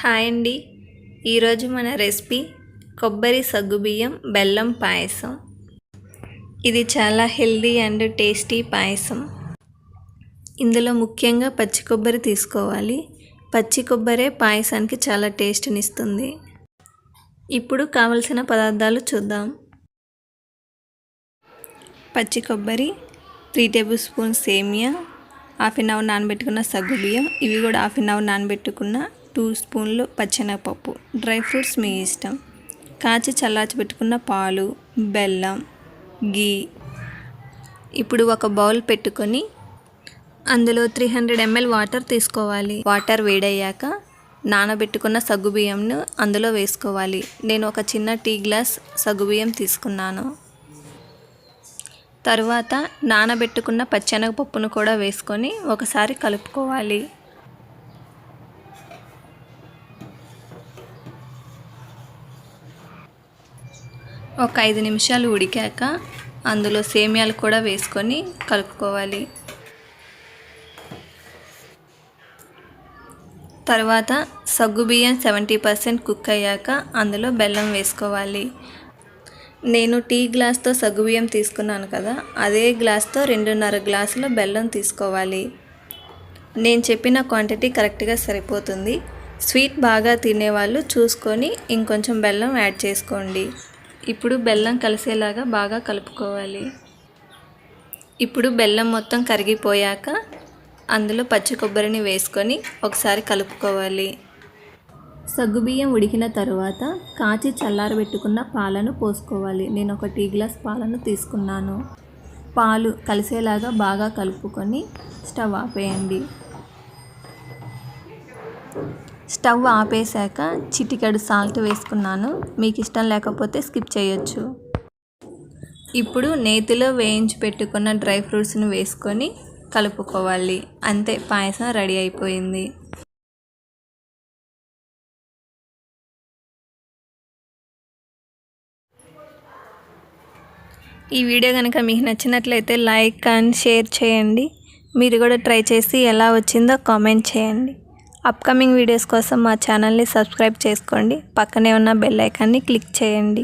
Hi అండి. ఈరోజు మన రెసిపీ కొబ్బరి సగ్గుబియ్యం బెల్లం పాయసం. ఇది చాలా హెల్దీ అండ్ టేస్టీ పాయసం. ఇందులో ముఖ్యంగా పచ్చి కొబ్బరి తీసుకోవాలి. పచ్చి కొబ్బరే పాయసానికి చాలా టేస్ట్ని ఇస్తుంది. ఇప్పుడు కావలసిన పదార్థాలు చూద్దాం. పచ్చి కొబ్బరి త్రీ టేబుల్ స్పూన్ సేమియా హాఫ్ అన్ అవర్ నానబెట్టుకున్న సగ్గుబియ్యం ఇవి కూడా హాఫ్ అన్ అవర్ నానబెట్టుకున్న టూ స్పూన్లు పచ్చెనగపప్పు. డ్రై ఫ్రూట్స్ మీ ఇష్టం. కాచి చల్లార్చి పెట్టుకున్న పాలు బెల్లం గీ ఇప్పుడు ఒక బౌల్ పెట్టుకొని అందులో త్రీ హండ్రెడ్ ఎంఎల్ వాటర్ తీసుకోవాలి. వాటర్ వేడయ్యాక నానబెట్టుకున్న సగ్గుబియ్యంను అందులో వేసుకోవాలి. నేను ఒక చిన్న టీ గ్లాస్ సగ్గుబియ్యం తీసుకున్నాను. తరువాత నానబెట్టుకున్న పచ్చెనగపప్పును కూడా వేసుకొని ఒకసారి కలుపుకోవాలి. ఒక ఐదు నిమిషాలు ఉడికాక అందులో సేమియాలు కూడా వేసుకొని కలుపుకోవాలి. తర్వాత సగ్గుబియ్యం సెవెంటీ పర్సెంట్ కుక్ అయ్యాక అందులో బెల్లం వేసుకోవాలి. నేను టీ గ్లాస్తో సగ్గుబియ్యం తీసుకున్నాను కదా అదే గ్లాస్తో రెండున్నర గ్లాసుల బెల్లం తీసుకోవాలి. నేను చెప్పిన క్వాంటిటీ కరెక్ట్గా సరిపోతుంది. స్వీట్ బాగా తినేవాళ్ళు చూసుకొని ఇంకొంచెం బెల్లం యాడ్ చేసుకోండి. ఇప్పుడు బెల్లం కలిసేలాగా బాగా కలుపుకోవాలి. ఇప్పుడు బెల్లం మొత్తం కరిగిపోయాక అందులో పచ్చి కొబ్బరిని వేసుకొని ఒకసారి కలుపుకోవాలి. సగ్గుబియ్యం ఉడికిన తరువాత కాచి చల్లారబెట్టుకున్న పాలను పోసుకోవాలి. నేను ఒక టీ గ్లాస్ పాలను తీసుకున్నాను. పాలు కలిసేలాగా బాగా కలుపుకొని స్టవ్ ఆపేయండి. స్టవ్ ఆపేశాక చిటికెడు సాల్ట్ వేసుకున్నాను. మీకు ఇష్టం లేకపోతే స్కిప్ చేయొచ్చు. ఇప్పుడు నేతిలో వేయించి పెట్టుకున్న డ్రై ఫ్రూట్స్ని వేసుకొని కలుపుకోవాలి. అంతే పాయసం రెడీ అయిపోయింది. ఈ వీడియో కనుక మీకు నచ్చినట్లయితే లైక్ అండ్ షేర్ చేయండి. మీరు కూడా ట్రై చేసి ఎలా వచ్చిందో కామెంట్ చేయండి. అప్కమింగ్ వీడియోస్ కోసం మా ఛానల్ని సబ్స్క్రైబ్ చేసుకోండి. పక్కనే ఉన్న బెల్ ఐకాన్ని క్లిక్ చేయండి.